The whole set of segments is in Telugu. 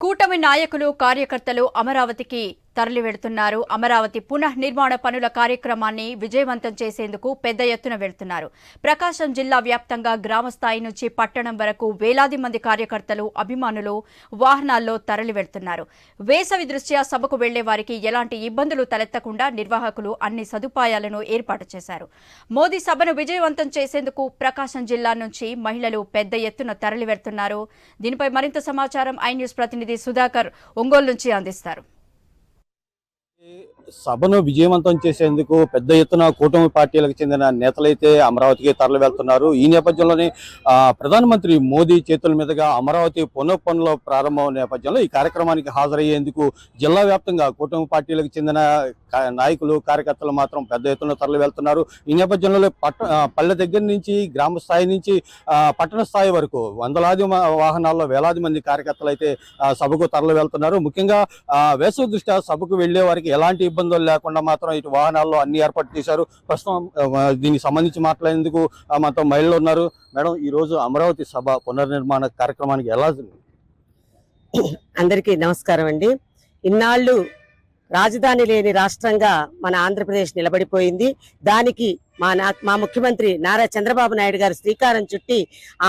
కూటమి నాయకులు కార్యకర్తలు అమరావతికి తరలివెడుతున్నారు. అమరావతి పునః నిర్మాణ పనుల కార్యక్రమాన్ని విజయవంతం చేసేందుకు పెద్ద ఎత్తున వెళ్తున్నారు. ప్రకాశం జిల్లా వ్యాప్తంగా గ్రామ స్థాయి నుంచి పట్టణం వరకు వేలాది మంది కార్యకర్తలు అభిమానులు వాహనాల్లో తరలివెళ్తున్నారు వేసవి దృష్ట్యా సభకు వెళ్ళే వారికి ఎలాంటి ఇబ్బందులు తలెత్తకుండా నిర్వాహకులు అన్ని సదుపాయాలను ఏర్పాటు చేశారు. మోదీ సభను విజయవంతం చేసేందుకు ప్రకాశం జిల్లా నుంచి మహిళలు పెద్ద ఎత్తున తరలివెడుతున్నారు. దీనిపై మరింత సమాచారం ఐ న్యూస్ ప్రతినిధి సుధాకర్ ఒంగోలు నుంచి అందిస్తారు. is సభను విజయవంతం చేసేందుకు పెద్ద ఎత్తున కూటమి పార్టీలకు చెందిన నేతలైతే అమరావతికి తరలి వెళ్తున్నారు. ఈ నేపథ్యంలోనే ప్రధానమంత్రి మోదీ చేతుల మీదుగా అమరావతి పునః పనుల ప్రారంభం నేపథ్యంలో ఈ కార్యక్రమానికి హాజరయ్యేందుకు జిల్లా వ్యాప్తంగా కూటమి పార్టీలకు చెందిన నాయకులు కార్యకర్తలు మాత్రం పెద్ద ఎత్తున తరలి వెళ్తున్నారు. ఈ నేపథ్యంలో పట్ట పల్లె దగ్గర నుంచి గ్రామ స్థాయి నుంచి పట్టణ స్థాయి వరకు వందలాది వాహనాల్లో వేలాది మంది కార్యకర్తలు అయితే సభకు తరలి వెళ్తున్నారు. ముఖ్యంగా వేసవి దృష్ట్యా సభకు వెళ్ళే వారికి ఎలాంటి ఇబ్బందులు లేకుండా మాత్రం ఇటు వాహనాల్లో అన్ని ఏర్పాటు చేశారు. ప్రస్తుతం దీనికి సంబంధించి మాట్లాడేందుకు ఆ, మహిళలు ఉన్నారు. మేడం ఈ రోజు అమరావతి సభ పునర్నిర్మాణ కార్యక్రమానికి ఎలా అందరికీ నమస్కారం అండి. ఇన్నాళ్ళు రాజధాని లేని రాష్ట్రంగా మన ఆంధ్రప్రదేశ్ నిలబడిపోయింది. దానికి మా నా మా ముఖ్యమంత్రి నారా చంద్రబాబు నాయుడు గారు శ్రీకారం చుట్టి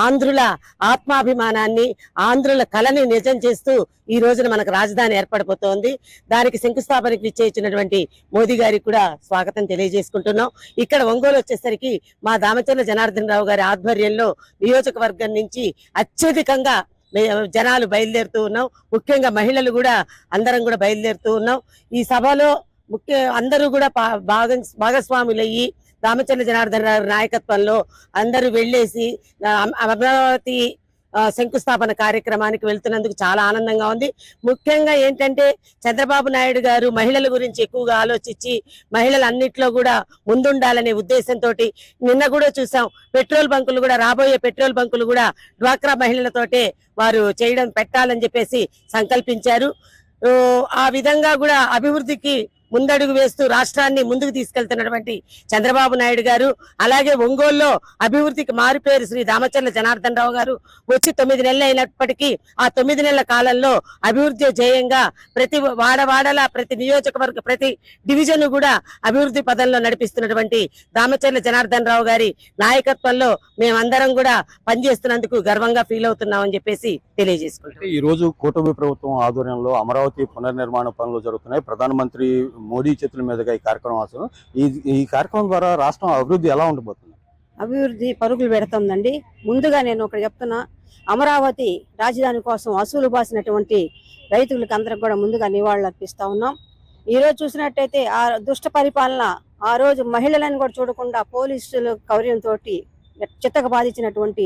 ఆంధ్రుల ఆత్మాభిమానాన్ని ఆంధ్రుల కళని నిజం చేస్తూ ఈ రోజున మనకు రాజధాని ఏర్పడిపోతోంది దానికి శంకుస్థాపనకి ఇచ్చేసినటువంటి మోదీ గారికి కూడా స్వాగతం తెలియజేసుకుంటున్నాం. ఇక్కడ ఒంగోలు వచ్చేసరికి మా దామచర్ల జనార్దన్ రావు గారి ఆధ్వర్యంలో నియోజకవర్గం నుంచి అత్యధికంగా జనాలు బయలుదేరుతూ ఉన్నాం. ముఖ్యంగా మహిళలు కూడా అందరం కూడా బయలుదేరుతూ ఉన్నాం. ఈ సభలో ముఖ్య అందరూ కూడా పా- భాగం భాగస్వాములయ్యి రామచంద్ర జనార్దన్ నాయకత్వంలో అందరూ వెళ్ళేసి అమరావతి శంకుస్థాపన కార్యక్రమానికి వెళ్తున్నందుకు చాలా ఆనందంగా ఉంది. ముఖ్యంగా ఏంటంటే చంద్రబాబు నాయుడు గారు మహిళల గురించి ఎక్కువగా ఆలోచించి మహిళలు అన్నిట్లో కూడా ముందుండాలనే ఉద్దేశంతో నిన్న కూడా చూసాం పెట్రోల్ బంకులు కూడా రాబోయే పెట్రోల్ బంకులు కూడా డ్వాక్రా మహిళలతోటే వారు చేయడం పెట్టాలని చెప్పేసి సంకల్పించారు. ఆ విధంగా కూడా అభివృద్ధికి ముందడుగు వేస్తూ రాష్ట్రాన్ని ముందుకు తీసుకెళ్తున్నటువంటి చంద్రబాబు నాయుడు గారు అలాగే ఒంగోలులో అభివృద్ధికి మారుపేరు శ్రీ రామచంద్ర జనార్దన్ రావు గారు. వచ్చి తొమ్మిది నెలలు అయినప్పటికీ ఆ తొమ్మిది నెలల కాలంలో అభివృద్ధి జయంగా ప్రతి వాడవాడల ప్రతి నియోజకవర్గ ప్రతి డివిజన్ కూడా అభివృద్ధి పదంలో నడిపిస్తున్నటువంటి రామచంద్ర జనార్దన్ రావు గారి నాయకత్వంలో మేమందరం కూడా పనిచేస్తున్నందుకు గర్వంగా ఫీల్ అవుతున్నామని చెప్పేసి తెలియజేసుకుంటాం ఈ రోజు కూటమి ప్రభుత్వం ఆధ్వర్యంలో అమరావతి పునర్నిర్మాణ పనులు జరుగుతున్నాయి. ప్రధానమంత్రి మోడీ చేతుల మీదుగా ఈ కార్యక్రమం అవసరం. ఈ ఈ కార్యక్రమం ద్వారా రాష్ట్రం అభివృద్ధి ఎలా ఉండబోతుంది? అభివృద్ధి పరుగులు పెడుతుందండి. ముందుగా నేను ఒకటి చెప్తున్నా అమరావతి రాజధాని కోసం అసూలు బాసినటువంటి రైతులకు అందరికి కూడా ముందుగా నివాళులు అర్పిస్తా ఉన్నాం. ఈ రోజు చూసినట్టయితే ఆ దుష్ట పరిపాలన ఆ రోజు మహిళలను కూడా చూడకుండా పోలీసుల కౌర్యంతో చిత్తక బాధించినటువంటి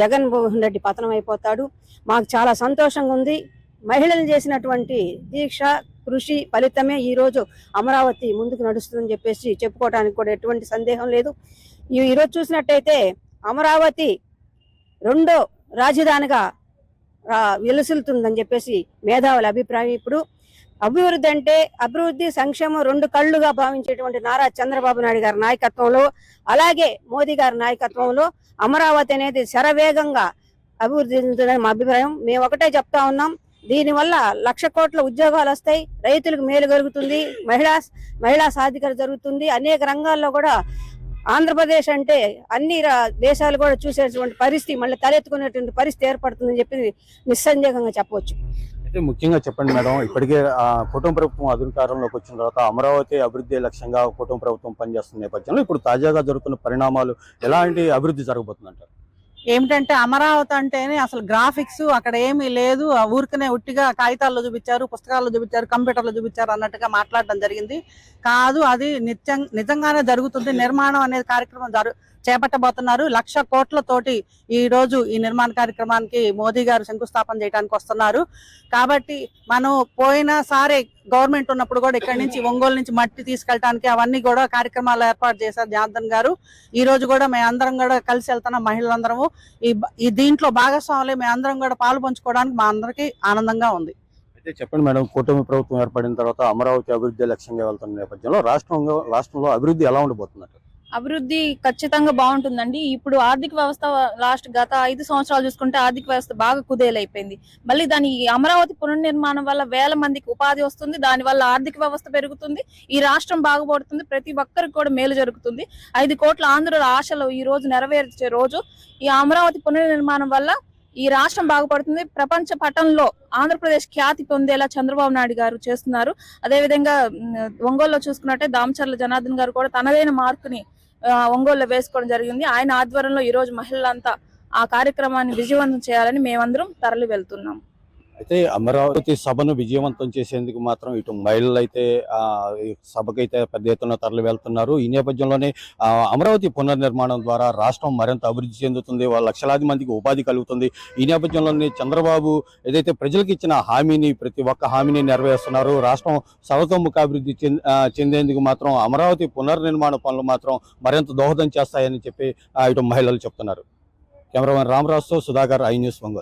జగన్మోహన్ రెడ్డి పతనం అయిపోతాడు. మాకు చాలా సంతోషంగా ఉంది. మహిళలు చేసినటువంటి దీక్ష కృషి ఫలితమే ఈ రోజు అమరావతి ముందుకు నడుస్తుందని చెప్పేసి చెప్పుకోవడానికి కూడా ఎటువంటి సందేహం లేదు. ఈ ఈరోజు చూసినట్టయితే అమరావతి రెండో రాజధానిగా వెలుసులుతుందని చెప్పేసి మేధావుల అభిప్రాయం ఇప్పుడు. అభివృద్ధి అంటే అభివృద్ధి సంక్షేమం రెండు కళ్ళుగా భావించేటువంటి నారా చంద్రబాబు నాయుడు గారి నాయకత్వంలో అలాగే మోదీ గారి నాయకత్వంలో అమరావతి అనేది శరవేగంగా అభివృద్ధి చెందుతుందని మా అభిప్రాయం. మేము ఒకటే చెప్తా ఉన్నాం దీనివల్ల లక్ష కోట్ల ఉద్యోగాలు వస్తాయి రైతులకు మేలు కలుగుతుంది మహిళా మహిళా సాధికారత జరుగుతుంది. అనేక రంగాల్లో కూడా ఆంధ్రప్రదేశ్ అంటే అన్ని రా- దేశాలు కూడా చూసేటువంటి పరిస్థితి మళ్ళీ తలెత్తుకునేటువంటి పరిస్థితి ఏర్పడుతుందని చెప్పి నిస్సందేహంగా చెప్పవచ్చు. అయితే ముఖ్యంగా చెప్పండి మేడం ఇప్పటికే కుటుంబ ప్రభుత్వం అధికారంలోకి వచ్చిన తర్వాత అమరావతి అభివృద్ధి లక్ష్యంగా కుటుంబ ప్రభుత్వం పనిచేస్తున్న నేపథ్యంలో ఇప్పుడు తాజాగా జరుగుతున్న పరిణామాలు ఎలాంటి అభివృద్ధి జరగబోతుందంటారు? ఏమిటంటే అమరావతి అంటేనే అసలు గ్రాఫిక్స్ అక్కడ ఏమీ లేదు. ఆ ఊరికనే ఉట్టిగా కాగితాల్లో చూపించారు పుస్తకాల్లో చూపించారు కంప్యూటర్లో చూపించారు అన్నట్టుగా మాట్లాడడం జరిగింది. కాదు అది నిత్యం నిజంగానే జరుగుతుంది. నిర్మాణం అనే కార్యక్రమం జరు చేపట్టబోతున్నారు. లక్ష కోట్లతోటి ఈ రోజు ఈ నిర్మాణ కార్యక్రమానికి మోదీ గారు శంకుస్థాపన చేయడానికి వస్తున్నారు. కాబట్టి మనం పోయినసారి గవర్నమెంట్ ఉన్నప్పుడు కూడా ఇక్కడ నుంచి ఒంగోలు నుంచి మట్టి తీసుకెళ్ళడానికి అవన్నీ కూడా కార్యక్రమాలు ఏర్పాటు చేశారు జనార్దన్ గారు. ఈ రోజు కూడా మేము అందరం కూడా కలిసి వెళ్తున్నాం మహిళలందరము. ఈ ఈ దీంట్లో భాగస్వాములు మేము అందరం కూడా పాలు పంచుకోవడానికి మా అందరికీ ఆనందంగా ఉంది. అయితే చెప్పండి మేడం కూటమి ప్రభుత్వం ఏర్పడిన తర్వాత అమరావతి అభివృద్ధి లక్ష్యంగా వెళ్తున్న నేపథ్యంలో రాష్ట్రంలో రాష్ట్రంలో అభివృద్ధి ఎలా ఉండబోతుందంటారు? అభివృద్ధి ఖచ్చితంగా బాగుంటుందండి. ఇప్పుడు ఆర్థిక వ్యవస్థ లాస్ట్ గత ఐదు సంవత్సరాలు చూసుకుంటే ఆర్థిక వ్యవస్థ బాగా కుదేలైపోయింది. మళ్ళీ దాని అమరావతి పునర్నిర్మాణం వల్ల వేల మందికి ఉపాధి వస్తుంది. దాని వల్ల ఆర్థిక వ్యవస్థ పెరుగుతుంది. ఈ రాష్ట్రం బాగుపడుతుంది. ప్రతి ఒక్కరికి కూడా మేలు జరుగుతుంది. ఐదు కోట్ల ఆంధ్రుల ఆశలు ఈ రోజు నెరవేర్చే రోజు ఈ అమరావతి పునర్నిర్మాణం వల్ల ఈ రాష్ట్రం బాగుపడుతుంది. ప్రపంచ పటంలో ఆంధ్రప్రదేశ్ ఖ్యాతి పొందేలా చంద్రబాబు నాయుడు గారు చేస్తున్నారు. అదేవిధంగా ఒంగోలులో చూసుకున్నట్టే దామచర్ల జనార్దన్ గారు కూడా తనదైన మార్కుని ఒంగోలులో వేసుకోవడం జరిగింది. ఆయన ఆధ్వర్యంలో ఈరోజు మహిళలంతా ఆ కార్యక్రమాన్ని విజయవంతం చేయాలని మేమందరం తరలి వెళ్తున్నాం అయితే అమరావతి సభను విజయవంతం చేసేందుకు మాత్రం ఇటు మహిళలు అయితే సభకైతే పెద్ద ఎత్తున తరలి వెళ్తున్నారు. ఈ నేపథ్యంలోనే అమరావతి పునర్నిర్మాణం ద్వారా రాష్ట్రం మరింత అభివృద్ధి చెందుతుంది. వాళ్ళ లక్షలాది మందికి ఉపాధి కలుగుతుంది. ఈ నేపథ్యంలోనే చంద్రబాబు ఏదైతే ప్రజలకు ఇచ్చిన హామీని ప్రతి ఒక్క హామీని నెరవేరుస్తున్నారు రాష్ట్రం సర్వతోముఖాభివృద్ధి చెందేందుకు మాత్రం అమరావతి పునర్నిర్మాణ పనులు మాత్రం మరింత దోహదం చేస్తాయని చెప్పి ఇటు మహిళలు చెప్తున్నారు. కెమెరామెన్ రామరాజుతో సుధాకర్ ఐ న్యూస్ ఒంగోలు